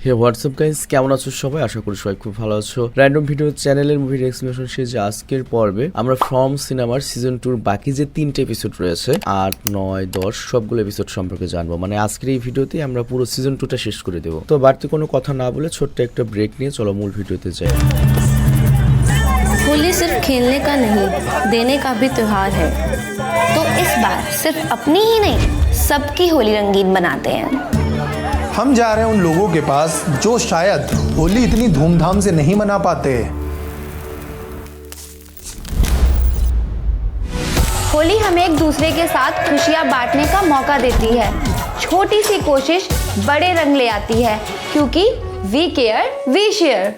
হে WhatsApp guys কেমন আছো সবাই আশা করি সবাই খুব ভালো আছো র্যান্ডম ভিডিও চ্যানেলের মুভির এক্সপ্লেনেশন সিরিজে আজকের পর্বে আমরা ফ্রম সিনেমার সিজন টুর বাকি যে তিনটে এপিসোড রয়েছে আট নয় দশ সবগুলো এপিসোড সম্পর্কে জানবো মানে আজকের এই ভিডিওতে আমরা পুরো সিজন টুটা শেষ করে দেবো তো বাড়তি কোনো কথা না বলে ছোট্ট একটা ব্রেক নিয়ে চলো মূল ভিডিওতে যাই होली सिर्फ खेलने का नहीं देने का भी त्योहार है तो इस बार सिर्फ अपनी ही नहीं सबकी होली रंगीन बनाते हैं हम जा रहे हैं उन लोगों के पास जो शायद होली इतनी धूमधाम से नहीं मना पाते। होली हमें एक दूसरे के साथ खुशियाँ बांटने का मौका देती है। छोटी सी कोशिश बड़े रंग ले आती है, क्योंकि वी केयर वी शेयर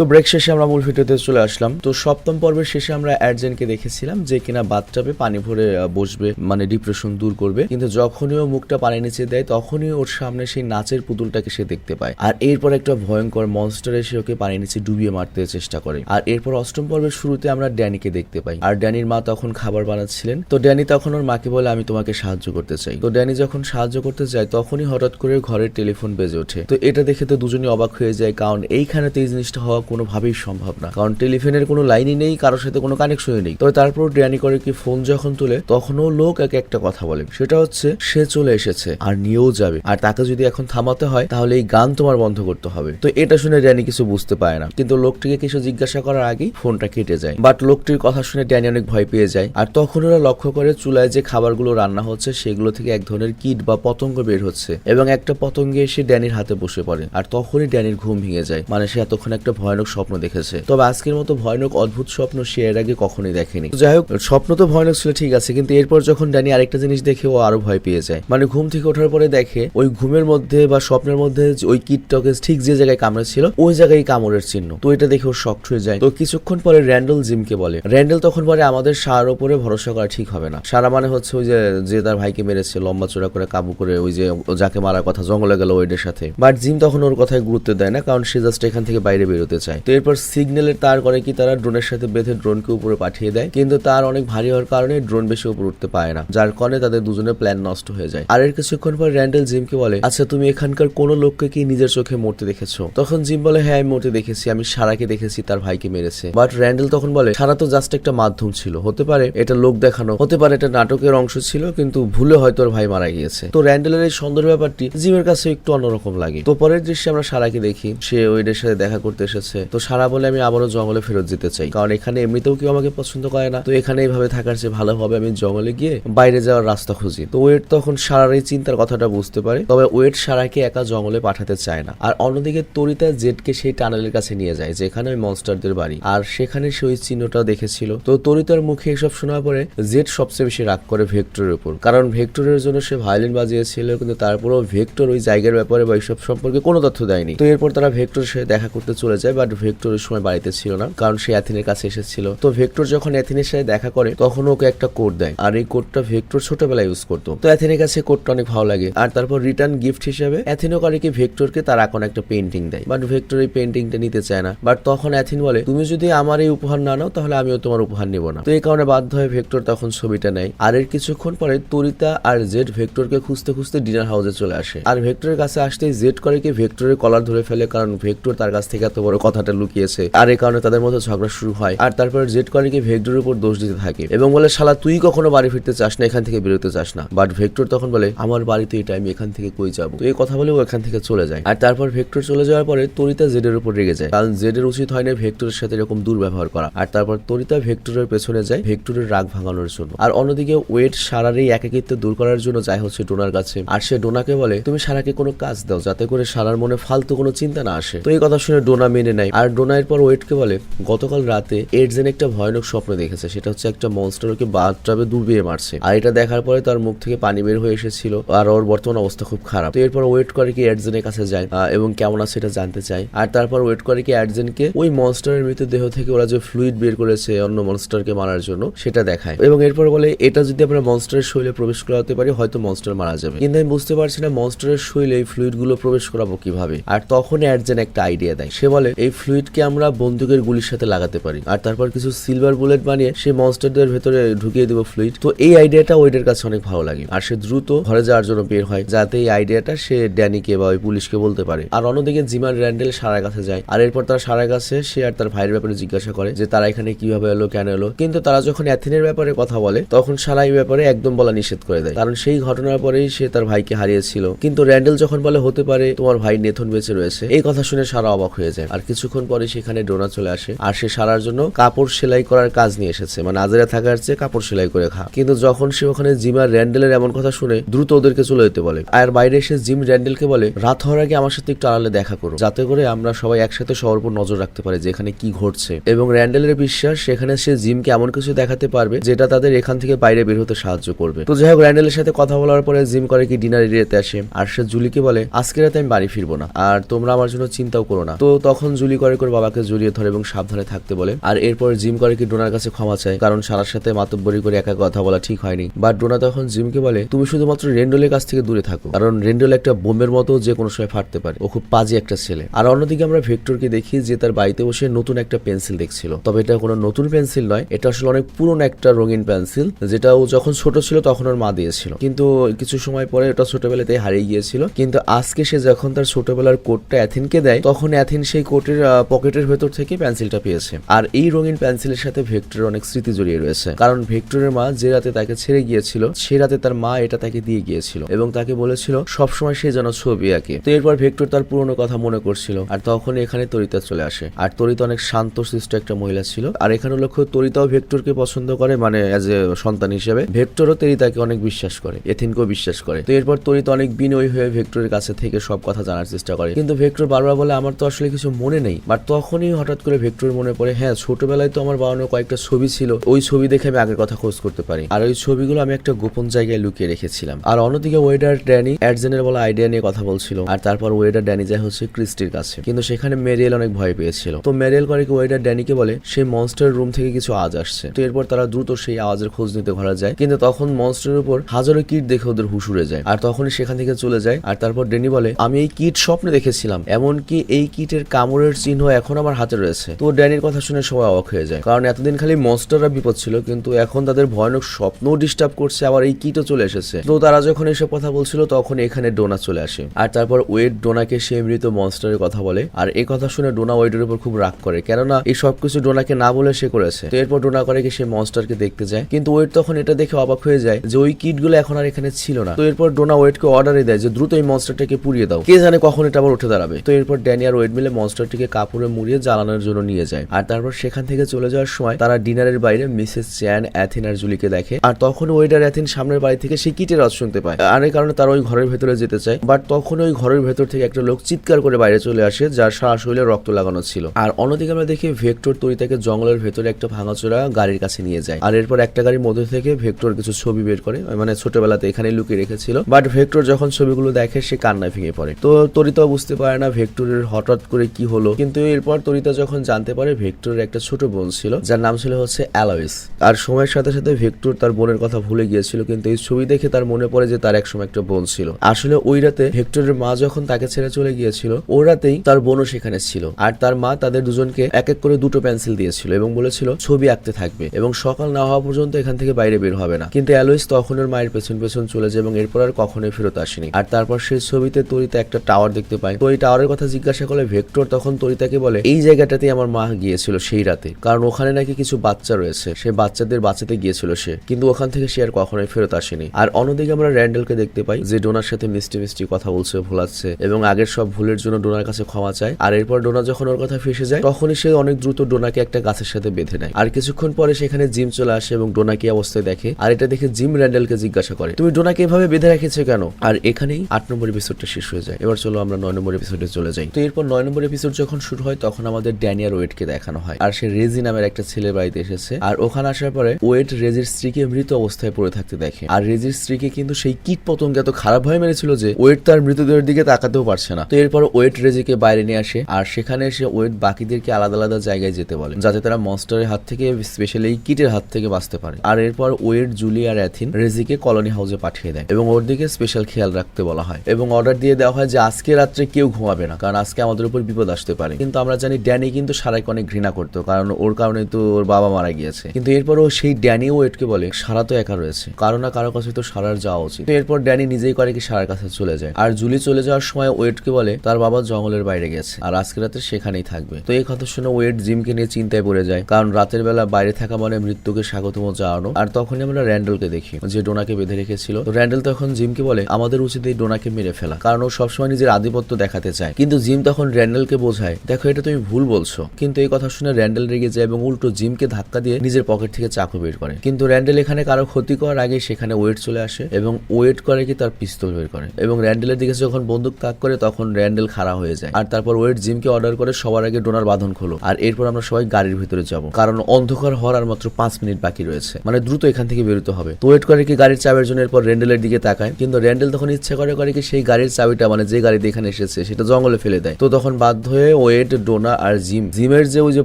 তো ব্রেক শেষে আমরা মূল ভিডিওতে চলে আসলাম। তো সপ্তম পর্বের শেষে আমরা অ্যাডজেনকে দেখেছিলাম, যে কিনা বাথটাবে পানি ভরে বসবে মানে ডিপ্রেশন দূর করবে। কিন্তু যখনই ও মুখটা পানি নিচে দেয়, তখনই ওর সামনে সেই নাচের পুতুলটাকে সে দেখতে পায়। আর এরপর একটা ভয়ঙ্কর মনস্টার এসে ওকে পানি নিচে ডুবিয়ে মারতে চেষ্টা করে। আর এরপর অষ্টম পর্বের শুরুতে আমরা ড্যানিকে দেখতে পাই। আর ড্যানির মা তখন খাবার বানাচ্ছিলেন। তো ড্যানি তখন ওর মাকে বলে, আমি তোমাকে সাহায্য করতে চাই। তো ড্যানি যখন সাহায্য করতে যায়, তখনই হঠাৎ করে ঘরের টেলিফোন বেজে ওঠে। তো এটা দেখে তো দুজনই অবাক হয়ে যায়, কারণ এইখানে তো এই জিনিসটা হওয়া কোনোভাবেই সম্ভব না। কারণ টেলিফোনের কোনো লাইনই নেই, কারোর সাথে কোনো কানেকশনই নেই। তবে তারপর ড্যানি করে কি ফোন যখন তুলে, তখনও লোক এক একটা কথা বলে। সেটা হচ্ছে, সে চলে এসেছে, আর নিয়েও যাবে। আর তাকে যদি এখন থামাতে হয়, তাহলে এই গান তোমার বন্ধ করতে হবে। তো এটা শুনে ড্যানি কিছু বুঝতে পারে না। কিন্তু লোকটিকে কিছু জিজ্ঞাসা করার আগেই ফোনটা কেটে যায়। বাট লোকটির কথা শুনে ড্যানি অনেক ভয় পেয়ে যায়। আর তখন ওরা লক্ষ্য করে চুলায় যে খাবারগুলো রান্না হচ্ছে, সেগুলো থেকে এক ধরনের কীট বা পতঙ্গ বের হচ্ছে। এবং একটা পতঙ্গে এসে ড্যানির হাতে বসে পড়ে। আর তখনই ড্যানির ঘুম ভেঙে যায়। মানে সে এতক্ষণ একটা ভয়ানক স্বপ্ন দেখেছে। তবে আজকের মতো ভয়ানক অদ্ভুত স্বপ্ন সে এর আগে কখনোই দেখেনি। যাই হোক, স্বপ্ন তো ভয়ানক ছিল, ঠিক আছে, কিন্তু এরপর যখন ড্যানি আরেকটা জিনিস দেখে, ও আরও ভয় পেয়ে যায়। মানে ঘুম থেকে ওঠার পরে দেখে, ওই ঘুমের মধ্যে বা স্বপ্নের মধ্যে ওই কীটটাকে ঠিক যে জায়গায় কামড়েছিল ওই জায়গায় কামড়ের চিহ্ন। তো এটা দেখে ও শক হয়ে যায়। তো কিছুক্ষণ পরে র্যান্ডল জিমকে বলে। র্যান্ডেল তখন বলে, আমাদের সারার উপরে ভরসা করা ঠিক হবে না। সারা মানে হচ্ছে ওই যে যে তার ভাইকে মেরেছে, লম্বা চোরা করে কাবু করে ওই যে যাকে মারার কথা জঙ্গলে গেল ওইটার সাথে। বাট জিম তখন ওর কথায় গুরুত্ব দেয় না, কারণ সে জাস্ট এখান থেকে বাইরে বেরোতে চায়। তো এরপর সিগন্যালের তার করে কি তারা ড্রোনের সাথে বেঁধে ড্রোনকে উপরে পাঠিয়ে দেয়। কিন্তু তার অনেক ভারী হওয়ার কারণে ড্রোন বেশি উপরে উঠতে পারে না, যার কারণে তাদের দুজনের প্ল্যান নষ্ট হয়ে যায়। আর এর কিছুক্ষণ পর র্যান্ডেল জিমকে বলে আচ্ছা তুমি এখানকার কোনো লোককে কি নিজের চোখে মরতে দেখেছ? তখন জিম বলে হ্যাঁ আমি মরতে দেখেছি, আমি সারাকে দেখেছি, তার ভাইকে মেরেছে। বাট র্যান্ডেল তখন বলে, সারা তো জাস্ট একটা মাধ্যম ছিল, হতে পারে এটা লোক দেখানো, হতে পারে এটা নাটকের অংশ ছিল, কিন্তু ভুলে হয়তো ভাই মারা গিয়েছে। তো র্যান্ডেলের এই সুন্দর ব্যাপারটি জিমের কাছে একটু অন্যরকম লাগে। তো পরের দৃশ্যে আমরা সারাকে দেখি, সে ওইদের সাথে দেখা করতে এসেছে। তো সারা বলে আমি আবারও জঙ্গলে ফেরত যেতে চাই। কারণ এখানে এমনিতেও কেউ আমাকে পছন্দ করে না। তো এখানে এইভাবে থাকার চেয়ে ভালো হবে আমি জঙ্গলে গিয়ে বাইরে যাওয়ার রাস্তা খুঁজি। তো ওয়েট তখন সারার এই চিন্তার কথাটা বুঝতে পারে। তবে ওয়েট সারাকে একা জঙ্গলে পাঠাতে চায় না। আর অন্যদিকে তরিতা জেটকে সেই টানেলের কাছে নিয়ে যায়, যেখানে ওই মনস্টারদের বাড়ি। আর সেখানে সে ওই চিহ্নটা দেখেছিল। তো তরিতার মুখে এসব শোনার পরে জেট সবচেয়ে বেশি রাগ করে ভেক্টরের উপর। কারণ ভেক্টরের জন্য সে ভায়োলিন বাজিয়েছিল, কিন্তু তারপরেও ভেক্টর ওই জায়গার ব্যাপারে বা এইসব সম্পর্কে কোনো তথ্য দেয়নি। তো এরপর তারা ভেক্টরের সাথে দেখা করতে চলে যায় বাট ভেক্টর ওই সময় বাড়িতে ছিল না, কারণ সে অ্যাথিনের কাছে এসেছিল। তো ভেক্টর যখন অ্যাথিনের সাথে দেখা করে, তখন ওকে একটা কোড দেয়, আর এই কোডটা ভেক্টর ছোটবেলায় ইউজ করতো। তো অ্যাথিনের কাছে কোডটা অনেক ভালো লাগে, আর তারপর রিটার্ন গিফট হিসেবে অ্যাথিনো করে কি ভেক্টরকে তার এখন একটা পেন্টিং দেয়। বাট ভেক্টর এই পেন্টিংটা নিতে চায় না। বাট তখন অ্যাথিন বলে, তুমি যদি আমার এই উপহার না নাও, তাহলে আমিও তোমার উপহার নেব না। তো এই কারণে বাধ্য হয়ে ভেক্টর তখন ছবিটা নেয়, আর এর কিছুক্ষণ পরে তরিতা আর জেড ভেক্টরকে খুঁজতে খুঁজতে ডিনার হাউসে চলে আসে। আর ভেক্টরের কাছে আসতেই জেড করে কি ভেক্টরের কলার ধরে ফেলে, কারণ ভেক্টর তার কাছ থেকে এত বড় কথাটা লুকিয়েছে। আর এই কারণে তাদের মধ্যে ঝগড়া শুরু হয়। আর তারপর জেড করে কি ভেক্টরের উপর দোষ দিতে থাকে। এবং বলে, শালা, তুই কখনো বাড়ি ফিরতে চাস না, এখান থেকে বেরোতে চাস না। বাট ভেক্টর তখন বলে, আমার বাড়িতে এটা আমি এখান থেকে কই যাব? তো এই কথা বলে ও এখান থেকে চলে যায়। আর তারপর ভেক্টর চলে যাওয়ার পরে তরিতা জেডের উপর রেগে যায়। কারণ জেডের উচিত হয় না ভেক্টরের সাথে এরকম দুর্ব্যবহার করা। আর তারপর তরিতা ভেক্টরের পেছনে যায় ভেক্টরের রাগ ভাঙানোর জন্য। আর অন্যদিকে ওয়েট সারার এই একাকিত্ব দূর করার জন্য যায় হচ্ছে ডোনার কাছে। আর সে ডোনাকে বলে, তুমি সারাকে কোনো কাজ দাও, যাতে করে সারার মনে ফালতু কোনো চিন্তা না আসে। তো এই কথা শুনে ডোনা মেনে নেয় আর ডোনা এরপর ওয়েটকে বলে, গতকাল রাতে এডজেন একটা ভয়ানক স্বপ্ন দেখেছে, সেটা হচ্ছে একটা মনস্টার ওকে বাথটাবে ডুবিয়ে মারছে। আর এটা দেখার পরে তার মুখ থেকে পানি বের হয়ে এসেছিল, আর ওর বর্তমান অবস্থা খুব খারাপ। তো এরপর ওয়েট করে কি এডজেনের কাছে যায় এবং কেমন আছে সেটা জানতে চায়। আর তারপর ওয়েট করে কি এডজেনকে ওই মনস্টারের মৃতদেহ থেকে ওরা যে ফ্লুইড বের করেছে অন্য মনস্টারকে মারার জন্য, সেটা দেখায়। এবং এরপর বলে, এটা যদি আমরা মনস্টারের শৈলে প্রবেশ করাতে পারি, হয়তো মনস্টার মারা যাবে। কিন্তু আমি বুঝতে পারছি না মনস্টারের শৈলে এই ফ্লুইডগুলো প্রবেশ করাবো কীভাবে। আর তখন অ্যাডজেন একটা আইডিয়া দেয়। সে বলে, এই এই ফ্লুইডকে আমরা বন্দুকের গুলির সাথে লাগাতে পারি। আর তারপর কিছু সিলভার বুলেট বানিয়ে সেই মনস্টারদের ভেতরে ঢুকিয়ে দেবো ফ্লুইড তো এই আইডিয়াটা ওয়েডের কাছে অনেক ভালো লাগে। আর সে দ্রুত ঘরে যাওয়ার জন্য বের হয়, যাতে এই আইডিয়াটা সে ড্যানিকে বা ওই পুলিশকে বলতে পারে। আর অন্যদিকে জিমান র্যান্ডেল সারার কাছে যায়। আর এরপর তারা সারার কাছে সে আর তার ভাইয়ের ব্যাপারে জিজ্ঞাসা করে যে, তারা এখানে কীভাবে এলো, কেন এলো? কিন্তু তারা যখন অ্যাথেনের ব্যাপারে কথা বলে, তখন সারা এই ব্যাপারে একদম বলা নিষেধ করে দেয়। কারণ সেই ঘটনার পরেই সে তার ভাইকে হারিয়েছিল। কিন্তু র্যান্ডেল যখন বলে, হতে পারে তোমার ভাই নেথন বেঁচে রয়েছে। এই কথা শুনে সারা অবাক হয়ে যায়। আর কিছুক্ষণ পরে সেখানে ডোনা চলে আসে। আর সে সারার জন্য কাপড় সেলাই করার কাজ নিয়ে এসেছে। মানে আজেরা থাকার চেয়ে কাপড় সেলাই করে খা। কিন্তু যখন সে ওখানে জিমার র্যান্ডেলের এমন কথা শুনে, দ্রুত ওদেরকে চলে যেতে বলে। আর বাইরে এসে জিম র্যান্ডেলকে বলে, রাত হওয়ার আগে আমার সাথে একটু আড়ালে দেখা করো। যাতে করে আমরা সবাই একসাথে সবার উপর নজর রাখতে পারি যে এখানে কি ঘটছে। এবং র্যান্ডেলের বিশ্বাস, সেখানে সে জিমকে এমন কিছু দেখাতে পারবে যেটা তাদের এখান থেকে বাইরে বের হতে সাহায্য করবে। তো যাই হোক, র্যান্ডেলের সাথে কথা বলার পরে জিম করে কি ডিনার এরিয়াতে আসে। আর সে জুলিকে বলে, আজকে রাতে আমি বাড়ি ফিরবো না। আর তোমরা আমার জন্য চিন্তাও করো না। তো তখন জুলি করে করে বাবাকে জড়িয়ে ধরে এবং সাবধানে থাকতে বলে। আর এরপর জিম করে কি ডোনার কাছে ক্ষমা চায়, কারণ সারার সাথে মাতব্বরি করে একা কথা বলা ঠিক হয়নি। বাট ডোনা তখন জিমকে বলে, তুমি শুধুমাত্র রেন্ডলের কাছ থেকে দূরে থাকো, কারণ রেন্ডল একটা বোমের মতো যে কোনো সময় ফাটতে পারে। ও খুব পাজি একটা ছেলে। আর অন্যদিকে আমরা ভেক্টরকে দেখি যে তার বাড়িতে বসে নতুন একটা পেন্সিল দেখছিল। তবে এটা কোনো নতুন পেন্সিল নয়, এটা আসলে অনেক পুরনো একটা রঙিন পেন্সিল, যেটা ও যখন ছোট ছিল তখন ওর মা দিয়েছিল। কিন্তু কিছু সময় পরে ওটা ছোটবেলাতে হারিয়ে গিয়েছিল। কিন্তু আজকে সে যখন তার ছোটবেলার কোটটা অ্যাথিনকে দেয়, তখন অ্যাথিন সেই কোটের পকেটের ভেতর থেকে পেন্সিলটা পেয়েছে। আর এই রঙিন পেন্সিলের সাথে ভেক্টরের অনেক স্মৃতি জড়িয়ে রয়েছে। কারণ ভেক্টরের মা যে রাতে তাকে ছেড়ে গিয়েছিল, সে রাতে তার মা এটা তাকে দিয়ে গিয়েছিল এবং তাকে বলেছিল, সবসময় সে যেন ছবি আঁকে। তো এরপর ভেক্টর তার পুরনো কথা মনে করছিল আর তখন এখানে তরিতা চলে আসে। আর তরিতা অনেক শান্ত শিষ্ট একটা মহিলা ছিল। আর এখানে লক্ষ্য তরিতাও ভেক্টরকে পছন্দ করে মানে অ্যাজ এ সন্তান হিসেবে। ভেক্টরও তরিতাকে অনেক বিশ্বাস করে, এথিনকেও বিশ্বাস করে। তো এরপর তরিতা অনেক বিনয়ী হয়ে ভেক্টরের কাছে থেকে সব কথা জানার চেষ্টা করে। কিন্তু ভেক্টর বারবার বলে, আমার তো আসলে কিছু মনে নেই। বাট তখনই হঠাৎ করে ভেক্টর মনে পড়ে হ্যাঁ ছোটবেলায় তো আমার বানানো কয়েকটা ছবি ছিল, ওই ছবি দেখে আমি আগের কথা খোঁজ করতে পারি। আর ওই ছবিগুলো আমি একটা গোপন জায়গায় লুকিয়ে রেখেছিলাম। আর অন্যদিকে ওয়েডার ড্যানি অ্যাডজেনের বলা আইডিয়া নিয়ে কথা বলছিল। আর তারপর ওয়েডার ড্যানি যায় হচ্ছে ক্রিস্টির কাছে। কিন্তু সেখানে মেরিয়েল অনেক ভয় পেয়েছিল। তো মেরিয়েল করে কি ওয়েডার ড্যানিকে বলে, সেই মনস্টার রুম থেকে কিছু আওয়াজ আসছে। তো এরপর তারা দ্রুত সেই আওয়াজের খোঁজ নিতে ঘরে যায়। কিন্তু তখন মনস্টারের উপর হাজারো কিট দেখে ওদের উড়ে যায়। আর তখনই সেখান থেকে চলে যায়। আর তারপর ড্যানি বলে, আমি এই কিট স্বপ্নে দেখেছিলাম। এমনকি এই কিটের কামড়ের চিহ্ন এখন আমার হাতে রয়েছে। তো ড্যানির কথা শুনে সবাই অবাক হয়ে যায়। কারণ এতদিন খালি মনস্টাররা বিপদ ছিল, কিন্তু এখন তাদের ভয়ানক স্বপ্নও ডিস্টার্ব করছে, আবার এই কিটও চলে এসেছে। তো তারা যখন এসব কথা বলছিল, তখন এখানে ডোনা চলে আসে। আর তারপর ওয়েড ডোনাকে সে মৃত মনস্টারের কথা বলে। আর এই কথা শুনে ডোনা ওয়েডের উপর খুব রাগ করে। কেননা এই সবকিছু ডোনাকে না বলে সে করেছে। তো এরপর ডোনা করে কি সে মনস্টারকে দেখতে যায়। কিন্তু ওয়েড তখন এটা দেখে অবাক হয়ে যায় যে ওই কিটগুলো এখন আর এখানে ছিল না। তো এরপর ডোনা ওয়েডকে অর্ডারে দেয় যে, দ্রুত এই মনস্টারটাকে পুড়িয়ে দাও। কে জানে কখন এটা আবার উঠে দাঁড়াবে? তো এরপর ড্যানি আর ওয়েড মিলে মনস্টারটিকে কাপড়ে মুড়িয়ে জ্বালানোর জন্য নিয়ে যায়। আর তারপর সেখান থেকে চলে যাওয়ার সময় তারা ডিনারের বাইরে মিসেস চ্যান অ্যাথিন আর জুলিকে দেখে। আর তখন ওয়েড আর অ্যাথিন সামনের বাড়ি থেকে সে কিটের আওয়াজ শুনতে পায়। আর এই কারণে তারা ওই ঘরের ভেতরে যেতে চায়। বাট তখন ওই ঘরের ভেতর থেকে একটা লোক চিৎকার করে বাইরে চলে আসে, যার সারা শরীরে রক্ত লাগানো ছিল। আর অন্যদিকে আমরা দেখি ভেক্টর তরিতাকে জঙ্গলের ভেতরে একটা ভাঙাচোরা গাড়ির কাছে নিয়ে যায়। আর এরপর একটা গাড়ির মধ্যে থেকে ভেক্টর কিছু ছবি বের করে। মানে ছোটবেলাতে এখানে লুকিয়ে রেখেছিল। বাট ভেক্টর যখন ছবিগুলো দেখে, সে কান্নায় ভেঙে পড়ে। তো তরিতাও বুঝতে পারে না ভেক্টরের হঠাৎ করে কি হলো। কিন্তু এরপর তরিতা যখন জানতে পারে ভেক্টরের একটা ছোট বোন ছিল, যার নাম ছিল হচ্ছে অ্যালয়েস আর সময়ের সাথে সাথে ভেক্টর তার বোনের কথা ভুলে গিয়েছিল, কিন্তু এই ছবি দেখে তার মনে পড়ে যে তার একসময় একটা বোন ছিল। আসলে ওই রাতে ভেক্টরের মা যখন তাকে ছেড়ে চলে গিয়েছিল ওই রাতেই তার বোনও সেখানে ছিল। আর তার মা তাদের দুজনকে এক এক করে দুটো পেন্সিল দিয়েছিল এবং বলেছিল, ছবি আঁকতে থাকবে এবং সকাল না হওয়া পর্যন্ত এখান থেকে বাইরে বের হবে না। কিন্তু অ্যালোইস তখন ওর মায়ের পেছন পেছন চলে যায় এবং এরপর আর কখনোই ফেরত আসেনি। আর তারপর সেই ছবিতে তরিতা একটা টাওয়ার দেখতে পায়। তো এই টাওয়ারের কথা জিজ্ঞাসা করলে ভেক্টর তখন তরিতাকে বলে, এই জায়গাটাতে আমার মা গিয়েছিল সেই রাতে। কারণ ওখানে নাকি কিছু বাচ্চা রয়েছে। সেই বাচ্চাদের বাঁচাতে গিয়েছিল সে। কিন্তু ওখান থেকে সে আর কখনোই ফেরত আসেনি। আর অন্যদিকে আমরা র্যান্ডেলকে দেখতে পাই, যে ডোনার সাথে মিষ্টি মিষ্টি কথা বলছে, ভোলাচ্ছে এবং আগের সব ভুলের জন্য ডোনার কাছে ক্ষমা চায়। আর এরপর ডোনা যখন ওর কথা ফেসে যায়, তখনই সে অনেক দ্রুত ডোনাকে একটা গাছের সাথে বেঁধে নেয়। আর কিছুক্ষণ পরে সেখানে জিম চলে আসে এবং ডোনাকে এই অবস্থায় দেখে? আর এটা দেখে জিম র্যান্ডেলকে জিজ্ঞাসা করে, তুমি ডোনাকে এভাবে বেঁধে রেখেছো কেন? আর এখানেই আট নম্বর এপিসোডটা শেষ হয়ে যায়। এবার চলো আমরা নয় নম্বর এপিসোডে চলে যাই। তো এরপর নয় নম্বর এপিসোড যখন শুরু হয়, তখন আমাদের ড্যানিয়ার ওয়েটকে দেখানো হয়। আর সে রেজি নামের একটা ছেলের বাড়িতে এসেছে। আর ওখানে আসার পরে, ওয়েট রেজির স্ত্রীকে মৃত অবস্থায় পড়ে থাকতে দেখে। আর রেজির স্ত্রীকে কিন্তু সেই কীট পতঙ্গ এত খারাপ ভাবে মেরেছিল যে, ওয়েট তার মৃতদেহের দিকে তাকাতেও পারছে না। তো এরপর ওয়েট রেজিকে বাইরে নিয়ে আসে। আর সেখানে এসে ওয়েট বাকিদেরকে আলাদা আলাদা জায়গায় যেতে বলে, যাতে তারা মনস্টারের হাত থেকে স্পেশালি এই কিটের হাত থেকে বাঁচতে পারে। আর এরপর ওয়েট, জুলি আর অ্যাথিন রেজিকে কলোনি হাউসে পাঠিয়ে দেয় এবং ওর দিকে স্পেশাল খেয়াল রাখতে বলা হয়। এবং অর্ডার দিয়ে দেওয়া হয় যে, আজকে রাত্রে কেউ ঘুমাবে না, কারণ আজকে আমাদের উপর বিপদ আসতে পারে। কিন্তু আমরা জানি ড্যানি কিন্তু সারাকে অনেক ঘৃণা করতো, কারণ ওর কারণে তো ওর বাবা মারা গিয়েছে। কিন্তু এরপরও সেই ড্যানি ওয়েটকে বলে, সারা তো একা রয়েছে, কারও না কারও কাছে তো সারার যাওয়া উচিত। তো এরপর ড্যানি নিজেই করে কি সারার কাছে চলে যায়। আর জুলি চলে যাওয়ার সময় ওয়েটকে বলে, তার বাবা জঙ্গলের বাইরে গেছে, আর আজকে রাতে সেখানেই থাকবে। তো এই কথা শুনে ওয়েট জিমকে নিয়ে চিন্তায় পড়ে যায়, কারণ রাতের বেলা বাইরে থাকা মানে মৃত্যুকে স্বাগতম জানানো। আর তখনই আমরা র্যান্ডেলকে দেখি, যে ডোনাকে বেঁধে রেখেছিল। তো র্যান্ডেল তখন জিমকে বলে, আমাদের উচিত এই ডোনাকে মেরে ফেলা। কারণ ও সবসময় নিজের আধিপত্য দেখাতে চায়। কিন্তু জিম তখন র্যান্ডেলকে বোঝায় দেখো, এটা তুমি ভুল বলছো। কিন্তু এই কথা শুনে র্যান্ডেল রেগে যায় এবং উল্টো জিমকে ধাক্কা দিয়ে নিজের পকেট থেকে চাকু বের করে। কিন্তু র্যান্ডেল এখানে কারও ক্ষতি করার আগে সেখানে ওয়েট চলে আসে এবং ওয়েট করে কি তার পিস্তল বের করে। এবং র্যান্ডেলের দিকে যখন বন্দুক তাক করে, তখন র্যান্ডেল খাড়া হয়ে যায়। আর তারপর ওয়েট জিমকে অর্ডার করে সবার আগে ডোনার বাঁধন খোলো। আর এরপর আমরা সবাই গাড়ির ভিতরে যাব। কারণ অন্ধকার হওয়ার আর মাত্র পাঁচ মিনিট বাকি রয়েছে। মানে দ্রুত এখান থেকে বেরোতে হবে। তো ওয়েট করে কি গাড়ির চাবির জন্য এরপর র্যান্ডেলের দিকে তাকায়। কিন্তু র্যান্ডেল তখন ইচ্ছে করে করে কি সেই গাড়ির চাবিটা মানে যে গাড়িতে এখানে এসেছে, সেটা জঙ্গলে ফেলে দেয়। তো তখন বাধ্য হয়ে ওয়েট ডোনা আর জিম জিমের যে ওই যে